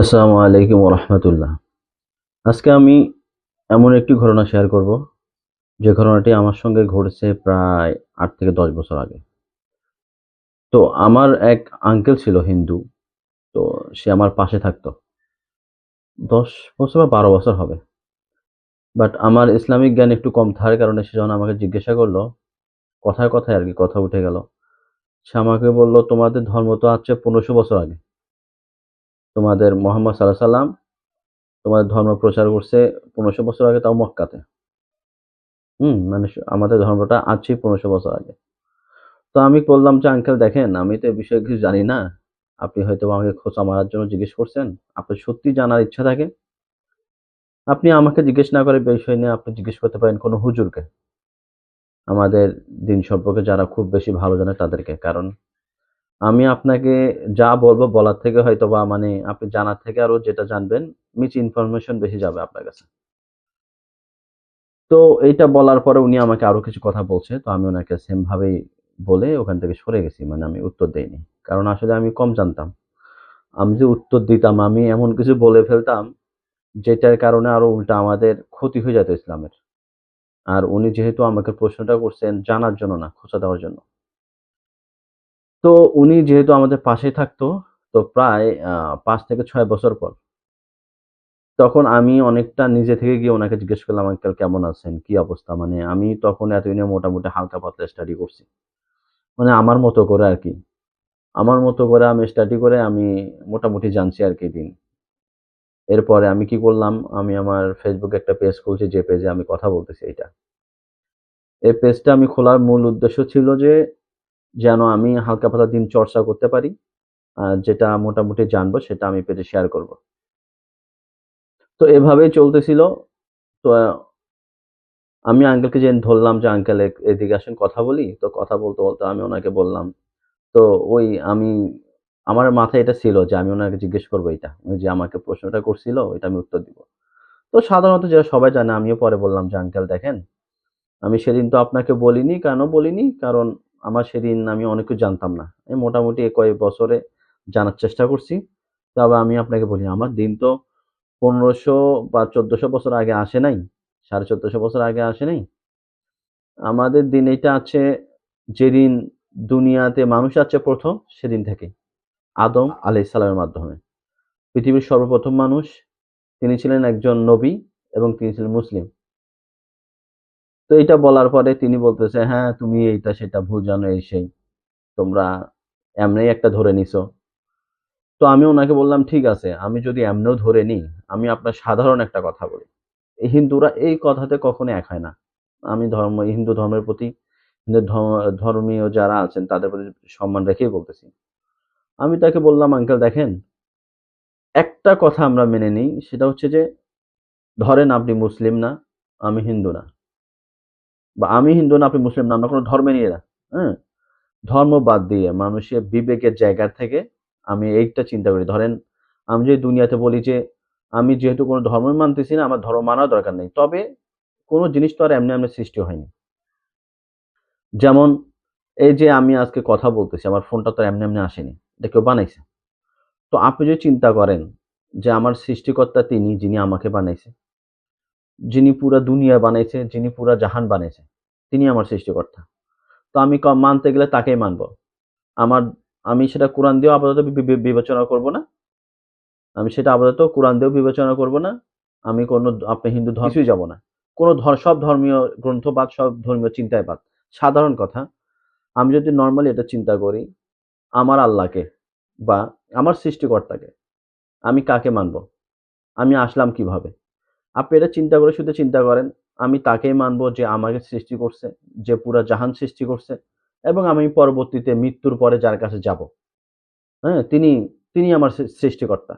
আসসালামু আলাইকুম রহমতুল্লাহ আজকে আমি এমন একটি ঘটনা শেয়ার করব, যে ঘটনাটি আমার সঙ্গে ঘটেছে প্রায় আট থেকে দশ বছর আগে। তো আমার এক আঙ্কেল ছিল হিন্দু, তো সে আমার পাশে থাকতো। দশ বছর বা বারো বছর হবে। বাট আমার ইসলামিক জ্ঞান একটু কম থাকার কারণে সে যখন আমাকে জিজ্ঞাসা করল, কথায় কথায় আর কি কথা উঠে গেল, সে আমাকে বলল, তোমাদের ধর্ম তো আছে পনেরোশো বছর আগে। তোমাদের মোহাম্মদ সাল্লাহ সাল্লাম তোমাদের ধর্ম প্রচার করছে পনেরোশো বছর আগে তাও মক্কাতে। হুম মানে আমাদের ধর্মটা আছে পনেরোশো বছর আগে। তো আমি বললাম যে, আঙ্কেল, দেখেন, আমি তো এ বিষয়ে কিছু জানি না। আপনি হয়তো আমাকে খোঁচা মারার জন্য জিজ্ঞেস করছেন। আপনার সত্যি জানার ইচ্ছা থাকে? আপনি আমাকে জিজ্ঞেস না করে বিষয় নিয়ে আপনি জিজ্ঞেস করতে পারেন কোনো হুজুরকে। আমাদের দিন সম্পর্কে যারা খুব বেশি ভালো জানে তাদেরকে, কারণ আমি আপনাকে যা বলব বলার থেকে হয়তো বা মানে আপনি জানার থেকে আরও যেটা জানবেন মিস ইনফরমেশন বেশি যাবে আপনার কাছে। তো এইটা বলার পরে উনি আমাকে আরও কিছু কথা বলছে, তো আমি ওনাকে সেম ভাবেই বলে ওখান থেকে সরে গেছি মানে আমি উত্তর দেইনি। কারণ আসলে আমি কম জানতাম। আমি যে উত্তর দিতাম, আমি এমন কিছু বলে ফেলতাম, যেটার কারণে আরও উল্টা আমাদের ক্ষতি হয়ে যেত ইসলামের। আর উনি যেহেতু আমাকে প্রশ্নটা করছেন জানার জন্য না, খোঁচা দেওয়ার জন্য। তো উনি যেহেতু আমাদের পাশে থাকতো, তো প্রায় পাঁচ থেকে ছয় বছর পর তখন আমি অনেকটা নিজে থেকে গিয়ে ওনাকে জিজ্ঞেস করলাম, আঙ্কেল, কেমন আছেন? কি অবস্থা? মানে আমি তখন এতদিনে মোটামুটি হালকা পাতলা স্টাডি করছি। মানে আমার মতো করে আর কি। আমার মতো করে আমি স্টাডি করে আমি মোটামুটি জানছি আর কি দিন। এরপরে আমি কি করলাম, আমি আমার ফেসবুকে একটা পেজ খুলছি, যে পেজে আমি কথা বলতেছি এটা এই পেজটা আমি খোলার মূল উদ্দেশ্য ছিল যে যেন আমি হালকা পাতলা দিন চর্চা করতে পারি যেটা মোটামুটি জানব, সেটা আমি পেজে শেয়ার করব। তো এভাবেই চলতেছিল। তো, আমি আঙ্কেলকে যে ধরলাম যে আঙ্কেল এদিকে আসেন, কথা বলি। তো কথা বলতে বলতে আমি ওনাকে বললাম। তো ওই আমি, আমার মাথায় এটা ছিল যে, আমি ওনাকে জিজ্ঞেস করব এটা। যে আমাকে প্রশ্নটা করছিল এটা আমি উত্তর দিব। তো সাধারণত যেটা সবাই জানে, আমিও পরে বললাম যে আঙ্কেল দেখেন, আমি সেদিন তো আপনাকে বলিনি, কেন বলিনি? কারণ আমার সেদিন আমি অনেক কিছু জানতাম না। এই মোটামুটি কয়েক বছরে জানার চেষ্টা করছি। তবে আমি আপনাকে বলি, আমার দিন তো পনেরোশো বা চোদ্দশো বছর আগে আসে নাই, সাড়ে চোদ্দশো বছর আগে আসে নাই। আমাদের দিন এটা আছে যেদিন দুনিয়াতে মানুষ আছে প্রথম, সেদিন থেকে। আদম আলাইসালামের মাধ্যমে। পৃথিবীর সর্বপ্রথম মানুষ, তিনি ছিলেন একজন নবী এবং তিনি ছিলেন মুসলিম। তো এটা বলার পরে তিনি বলতেছে হ্যাঁ তুমি এইটা সেটা ভুল জানো এই সেই। তোমরা এমনি একটা ধরে নিছো। তো আমি ওনাকে বললাম, ঠিক আছে, আমি যদি এমনিও ধরে নিই, আমি আপনার সাধারণ একটা কথা বলি। এই হিন্দুরা এই কথাতে কখনো এক হয় না। আমি ধর্ম, হিন্দু ধর্মের প্রতি, হিন্দু ধর্ম- ধর্মীয় যারা আছেন, তাদের প্রতি সম্মান রেখেই বলতেছি। আমি তাকে বললাম, আঙ্কেল, দেখেন, একটা কথা আমরা মেনে নিই, সেটা হচ্ছে যে, ধরেন আপনি মুসলিম না, আমি হিন্দু না। বা আমি হিন্দু না, আপনি মুসলিম না কোনো ধর্মে নিয়ে না হ্যাঁ? ধর্ম বাদ দিয়ে মানুষের বিবেকের জায়গা থেকে আমি এইটা চিন্তা করি। ধরেন, আমি যদি দুনিয়াতে বলি যে, আমি যেহেতু কোনো ধর্ম মানতেছি না, আমার ধর্ম মানার দরকার নেই, তবে কোনো জিনিস তো আর এমনি এমনি সৃষ্টি হয়নি। যেমন, এই যে আমি আজকে কথা বলতেছি, আমার ফোনটা তো এমনি এমনি আসেনি, এটা কেউ বানাইছে। তো আপনি যদি চিন্তা করেন যে, আমার সৃষ্টিকর্তা তিনি, যিনি আমাকে বানাইছে যিনি পুরা দুনিয়া বানাইছে, যিনি পুরা জাহান বানাইছে, তিনি আমার সৃষ্টিকর্তা। তো আমি মানতে গেলে তাকেই মানব। আমার, আমি সেটা কোরআন দিয়েও আপাতত বিবেচনা করব না। আমি সেটা আপাতত কোরআন দিয়েও বিবেচনা করব না। আমি কোনো আপনি হিন্দু ধর্ম যাব না। কোনো ধর, সব ধর্মীয় গ্রন্থবাদ সব ধর্মীয় চিন্তায় বাদ। সাধারণ কথা, আমি যদি নর্মালি এটা চিন্তা করি, আমার আল্লাহকে বা আমার সৃষ্টিকর্তাকে, আমি কাকে মানব? আমি আসলাম কীভাবে? আপনি এটা চিন্তা করে শুধু চিন্তা করেন, আমি তাকেই মানবো যে আমাকে সৃষ্টি করছে, যে পুরা জাহান সৃষ্টি করছে এবং আমি পরবর্তীতে মৃত্যুর পরে যার কাছে যাব। হ্যাঁ তিনি তিনি আমার সৃষ্টিকর্তা।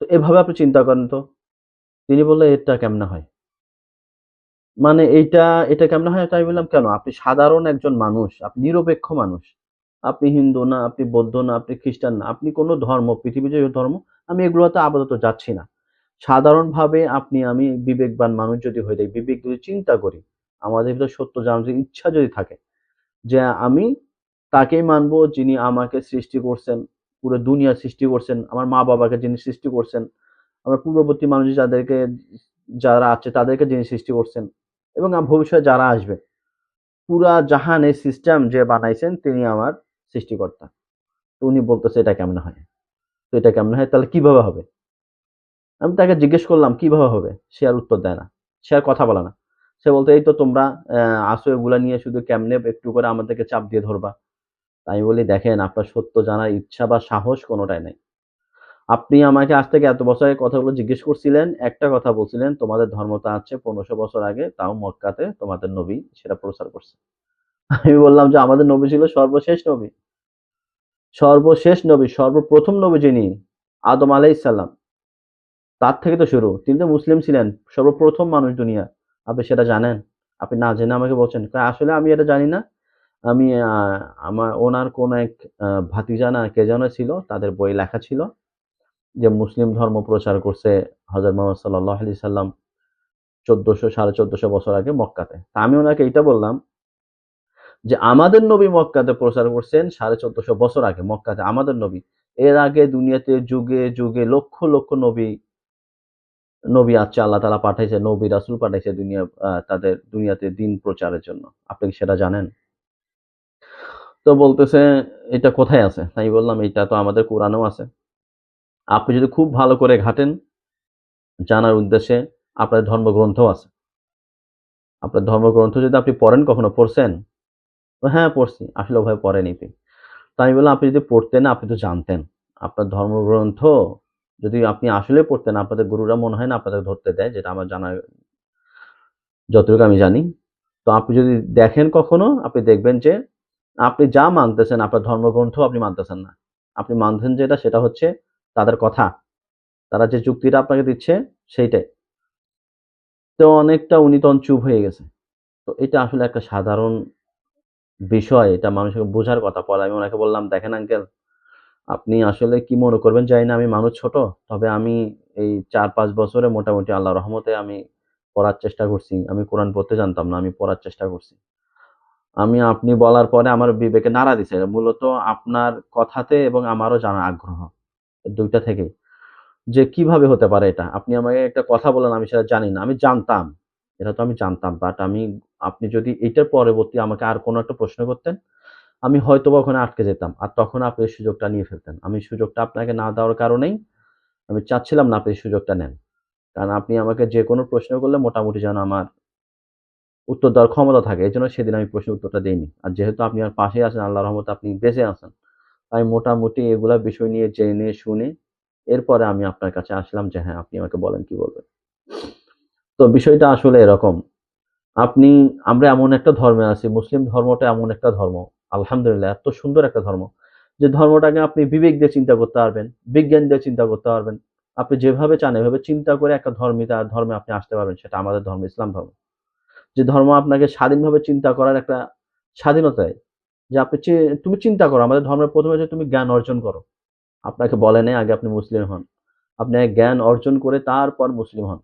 তো এভাবে আপনি চিন্তা করেন তো, তিনি বললে এটা কেমনে হয়? মানে এইটা, এটা কেমনে হয় তাই বললাম কেন? আপনি সাধারণ একজন মানুষ, আপনি নিরপেক্ষ মানুষ। আপনি হিন্দু না, আপনি বৌদ্ধ না, আপনি খ্রিস্টান না, আপনি কোনো ধর্ম, পৃথিবীর যে ধর্ম, আমি এগুলোতে আপাতত যাচ্ছি না। সাধারণভাবে আপনি, আমি বিবেকবান মানুষ যদি হয়ে যাই, বিবেক যদি চিন্তা করি, আমাদের ভিতরে সত্য জানার ইচ্ছা যদি থাকে, যে আমি তাকেই মানব যিনি আমাকে সৃষ্টি করছেন, পুরো দুনিয়া সৃষ্টি করছেন, আমার মা বাবাকে যিনি সৃষ্টি করছেন, আমার পূর্ববর্তী মানুষ যাদেরকে, যারা আছে তাদেরকে যিনি সৃষ্টি করছেন এবং ভবিষ্যতে যারা আসবে, পুরা জাহান এই সিস্টেম যে বানাইছেন তিনি আমার সৃষ্টিকর্তা। তো উনি বলতেছে, এটা কেমন হয়? তো এটা কেমন হয়? তাহলে কীভাবে হবে? আমি তাকে জিজ্ঞেস করলাম কীভাবে হবে? সে আর উত্তর দেয় না। সে আর কথা বলে না। সে বলতে, এই তো তোমরা আসো এগুলা নিয়ে, শুধু কেমনে একটু করে আমাদেরকে চাপ দিয়ে ধরবা? আমি বলি, দেখেন, আপনার সত্য জানার ইচ্ছা বা সাহস কোনোটাই নাই। আপনি আমাকে আজ থেকে এত বছর কথাগুলো জিজ্ঞেস করছিলেন, একটা কথা বলছিলেন, তোমাদের ধর্মতা আছে, পনেরোশো বছর আগে তাও মক্কাতে তোমাদের নবী সেটা প্রচার করছে। আমি বললাম যে, আমাদের নবী ছিল সর্বশেষ নবী। সর্বশেষ নবী, সর্বপ্রথম নবী যিনি, আদম আলাইসাল্লাম তার থেকে তো শুরু। তিনি তো মুসলিম ছিলেন, সর্বপ্রথম মানুষ দুনিয়া। আপনি সেটা জানেন? আপনি না জেনে আমাকে বলছেন? আসলে আমি এটা জানি না। আমি আমার, ওনার কোন এক ভাতিজা না কে যেন ছিল, তাদের বই লেখা ছিল যে মুসলিম ধর্ম প্রচার করছে হজরত মোহাম্মদ সাল্লাহ আলি সাল্লাম চোদ্দশো, সাড়ে চোদ্দশো বছর আগে মক্কাতে। তা আমি ওনাকে এটা বললাম যে আমাদের নবী মক্কাতে প্রচার করছেন সাড়ে চোদ্দশো বছর আগে মক্কাতে, আমাদের নবী। এর আগে দুনিয়াতে যুগে যুগে লক্ষ লক্ষ নবী নবী আছে আল্লাহ তালা পাঠাইছে, নবী রাসুল পাঠাইছে দুনিয়া তাদের দুনিয়াতে দিন প্রচারের জন্য। আপনি কি সেটা জানেন? তো বলতেছে, এটা কোথায় আছে? তাই বললাম, এটা তো আমাদের কোরআনেও আছে। আপনি যদি খুব ভালো করে ঘাটেন, জানার উদ্দেশ্যে আপনার ধর্মগ্রন্থও আছে। আপনার ধর্মগ্রন্থ যদি আপনি পড়েন, কখনো পড়ছেন? হ্যাঁ পড়ছি। আসলে ওভাবে পড়েনি তুই বললাম, আপনি যদি পড়তেন, আপনি তো জানতেন। আপনার ধর্মগ্রন্থ যদি আপনি আসলে পড়তেন, আপনাদের গুরুরা মনে হয় না আপনাদের ধরতে দেয়, যেটা আমার জানা যতটুকু আমি জানি। তো আপনি যদি দেখেন কখনো, আপনি দেখবেন যে আপনি যা মানতেছেন, আপনার ধর্মগ্রন্থ আপনি মানতেছেন না। আপনি মানতেন যেটা, সেটা হচ্ছে তাদের কথা। তারা যে যুক্তিটা আপনাকে দিচ্ছে, সেইটাই। তো অনেকটা উনি তখন চুপ হয়ে গেছে। তো এটা আসলে একটা সাধারণ বিষয়, এটা মানুষকে বোঝার কথা। পরে আমি ওনাকে বললাম, দেখেন আঙ্কেল আপনি আসলে কি মনে করবেন? জানি না, আমি মানুষ ছোট, তবে আমি এই চার পাঁচ বছরে মোটামুটি আল্লাহ রহমতে আমি পড়ার চেষ্টা করছি। আমি কোরআন পড়তে জানতাম না, আমি পড়ার চেষ্টা করছি। আমি, আপনি বলার পরে আমার বিবেকে নাড়া দিছে, মূলত আপনার কথাতে এবং আমারও জানার আগ্রহ দুইটা থেকেই যে কীভাবে হতে পারে এটা? আপনি আমাকে একটা কথা বলেন, আমি সেটা জানি না, আমি জানতাম, এটা তো আমি জানতাম বাট আমি, আপনি যদি এটার পরবর্তী আমাকে আর কোনো একটা প্রশ্ন করতেন আমি হয়তো বা ওখানে আটকে যেতাম। আর তখন আপনি সুযোগটা নিয়ে ফেলতেন। আমি সুযোগটা আপনাকে না দেওয়ার কারণেই আমি চাচ্ছিলাম না আপনি সুযোগটা নেন। কারণ আপনি আমাকে যে কোনো প্রশ্ন করলে মোটামুটি যেন আমার উত্তর দেওয়ার ক্ষমতা থাকে। এই জন্য সেদিন আমি প্রশ্নের উত্তরটা দিইনি। আর যেহেতু আপনি আমার পাশেই আছেন আল্লাহ রহমত আপনি বেঁচে আছেন, তাই মোটামুটি এগুলা বিষয় নিয়ে জেনে শুনে এরপরে আমি আপনার কাছে আসলাম যে হ্যাঁ আপনি আমাকে বলেন কি বলবেন। তো বিষয়টা আসলে এরকম। আপনি, আমরা এমন একটা ধর্মে আছি, মুসলিম ধর্মটা এমন একটা ধর্ম। আলহামদুলিল্লাহ, এত সুন্দর একটা ধর্ম। যে ধর্মটাকে আপনি বিবেক দিয়ে চিন্তা করতে পারবেন, বিজ্ঞান দিয়ে চিন্তা করতে পারবেন, আপনি যেভাবে চান এভাবে চিন্তা করে একটা ধর্মিতা ধর্মে আপনি আসতে পারবেন, সেটা আমাদের ধর্ম, ইসলাম ধর্ম। যে ধর্ম আপনাকে স্বাধীনভাবে চিন্তা করার একটা স্বাধীনতা যে আপনি তুমি চিন্তা করো, আমাদের ধর্মের প্রথমে যে তুমি জ্ঞান অর্জন করো। আপনাকে বলে নেই আগে আপনি মুসলিম হন। আপনি জ্ঞান অর্জন করে তারপর মুসলিম হন।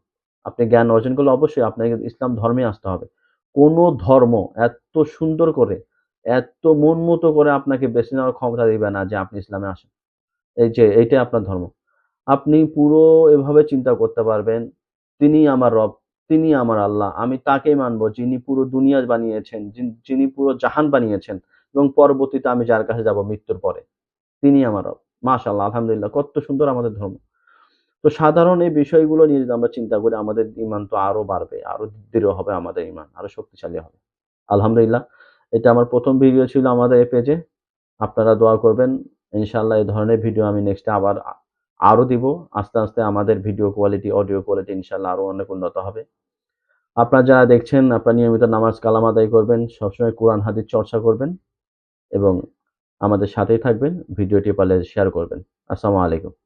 আপনি জ্ঞান অর্জন করলে অবশ্যই আপনাকে ইসলাম ধর্মে আসতে হবে। কোনো ধর্ম এত সুন্দর করে এত মন মতো করে আপনাকে বেছে নেওয়ার ক্ষমতা দিবে না যে আপনি ইসলামে আসেন। এই যে, এইটাই আপনার ধর্ম। আপনি পুরো এভাবে চিন্তা করতে পারবেন, তিনি আমার রব, তিনি আমার আল্লাহ, আমি তাকেই মানবো যিনি পুরো দুনিয়া বানিয়েছেন, যিনি- পুরো জাহান বানিয়েছেন এবং পরবর্তীতে আমি যার কাছে যাব মৃত্যুর পরে। তিনি আমার রব। মাশাআল্লাহ, আলহামদুলিল্লাহ, কত সুন্দর আমাদের ধর্ম। তো সাধারণ এই বিষয়গুলো নিয়ে যদি আমরা চিন্তা করি, আমাদের ইমান তো আরও বাড়বে, আরও দৃঢ় হবে আমাদের ইমান আরও শক্তিশালী হবে। আলহামদুলিল্লাহ এটা আমার প্রথম ভিডিও ছিল আমাদের এই পেজে আপনারা দোয়া করবেন ইনশাল্লাহ এই ধরনের ভিডিও আমি নেক্সটে আবার আরও দিব। আস্তে আস্তে আমাদের ভিডিও কোয়ালিটি অডিও কোয়ালিটি ইনশাল্লাহ আরও অনেক উন্নত হবে। আপনারা যারা দেখছেন, আপনারা নিয়মিত নামাজ কালাম আদায় করবেন, সবসময় কোরআন, হাদিস চর্চা করবেন এবং আমাদের সাথেই থাকবেন ভিডিওটি পারলে শেয়ার করবেন। আসসালামু আলাইকুম।